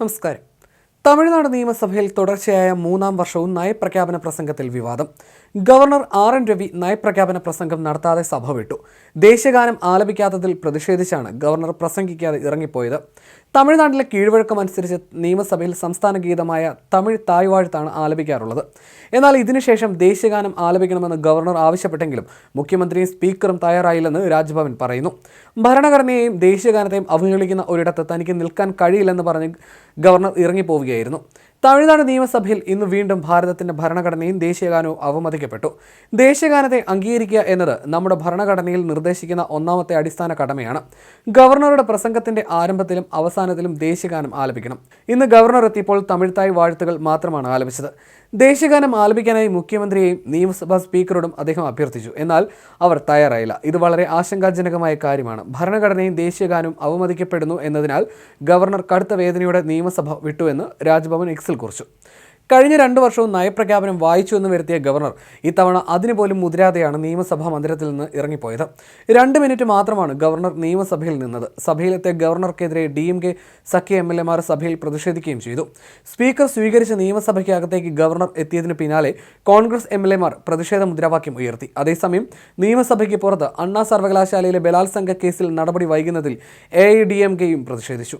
നമസ്കാരം. തമിഴ്നാട് നിയമസഭയിൽ തുടർച്ചയായ മൂന്നാം വർഷവും നയപ്രഖ്യാപന പ്രസംഗത്തിൽ വിവാദം. ഗവർണർ ആർ എൻ രവി നയപ്രഖ്യാപന പ്രസംഗം നടത്താതെ സഭ വിട്ടു. ദേശഗാനം ആലപിക്കാത്തതിൽ പ്രതിഷേധിച്ചാണ് ഗവർണർ പ്രസംഗിക്കാതെ ഇറങ്ങിപ്പോയത്. തമിഴ്നാട്ടിലെ കീഴ്വഴക്കമനുസരിച്ച് നിയമസഭയിൽ സംസ്ഥാന ഗീതമായ തമിഴ് തായ്വാഴ്ത്താണ് ആലപിക്കാറുള്ളത്. എന്നാൽ ഇതിനുശേഷം ദേശീയഗാനം ആലപിക്കണമെന്ന് ഗവർണർ ആവശ്യപ്പെട്ടെങ്കിലും മുഖ്യമന്ത്രിയും സ്പീക്കറും തയ്യാറായില്ലെന്ന് രാജ്ഭവൻ പറയുന്നു. ഭരണഘടനയെയും ദേശീയഗാനത്തെയും അവഹേളിക്കുന്ന ഒരിടത്ത് തനിക്ക് നിൽക്കാൻ കഴിയില്ലെന്ന് പറഞ്ഞ് ഗവർണർ ഇറങ്ങിപ്പോവുകയായിരുന്നു. ആയിരുന്നു. തമിഴ്നാട് നിയമസഭയിൽ ഇന്ന് വീണ്ടും ഭാരതത്തിന്റെ ഭരണഘടനയും ദേശീയഗാനവും അവമതിക്കപ്പെട്ടു. ദേശീയഗാനത്തെ അംഗീകരിക്കുക എന്നത് നമ്മുടെ ഭരണഘടനയിൽ നിർദ്ദേശിക്കുന്ന ഒന്നാമത്തെ അടിസ്ഥാന കടമയാണ്. ഗവർണറുടെ പ്രസംഗത്തിന്റെ ആരംഭത്തിലും അവസാനത്തിലും ദേശീയഗാനം ആലപിക്കണം. ഇന്ന് ഗവർണർ എത്തിയപ്പോൾ തമിഴ്ത്തായി വാഴ്ത്തുകൾ മാത്രമാണ് ആലപിച്ചത്. ദേശീയഗാനം ആലപിക്കാനായി മുഖ്യമന്ത്രിയെയും നിയമസഭാ സ്പീക്കറോടും അദ്ദേഹം അഭ്യർത്ഥിച്ചു. എന്നാൽ അവർ തയ്യാറായില്ല. ഇത് വളരെ ആശങ്കാജനകമായ കാര്യമാണ്. ഭരണഘടനയും ദേശീയഗാനവും അവമതിക്കപ്പെടുന്നു എന്നതിനാൽ ഗവർണർ കടുത്ത വേദനയോടെ നിയമസഭ വിട്ടുവെന്ന് രാജ്ഭവൻ എക്സിൽ കുറിച്ചു. കഴിഞ്ഞ രണ്ടു വർഷവും നയപ്രഖ്യാപനം വായിച്ചു എന്ന് വരുത്തിയ ഗവർണർ ഇത്തവണ അതിനുപോലും മുതിരാതെയാണ് നിയമസഭാ മന്ദിരത്തിൽ നിന്ന് ഇറങ്ങിപ്പോയത്. രണ്ട് മിനിറ്റ് മാത്രമാണ് ഗവർണർ നിയമസഭയിൽ നിന്നത്. സഭയിലെത്തിയ ഗവർണർക്കെതിരെ ഡി എം കെ സഖ്യ എം എൽ എമാർ സഭയിൽ പ്രതിഷേധിക്കുകയും ചെയ്തു. സ്പീക്കർ സ്വീകരിച്ച നിയമസഭയ്ക്കകത്തേക്ക് ഗവർണർ എത്തിയതിന് പിന്നാലെ കോൺഗ്രസ് എം എൽ എമാർ പ്രതിഷേധ മുദ്രാവാക്യം ഉയർത്തി. അതേസമയം നിയമസഭയ്ക്ക് പുറത്ത് അണ്ണാ സർവകലാശാലയിലെ ബലാത്സംഗ കേസിൽ നടപടി വൈകുന്നതിൽ എ ഐ ഡി എം കെയും പ്രതിഷേധിച്ചു.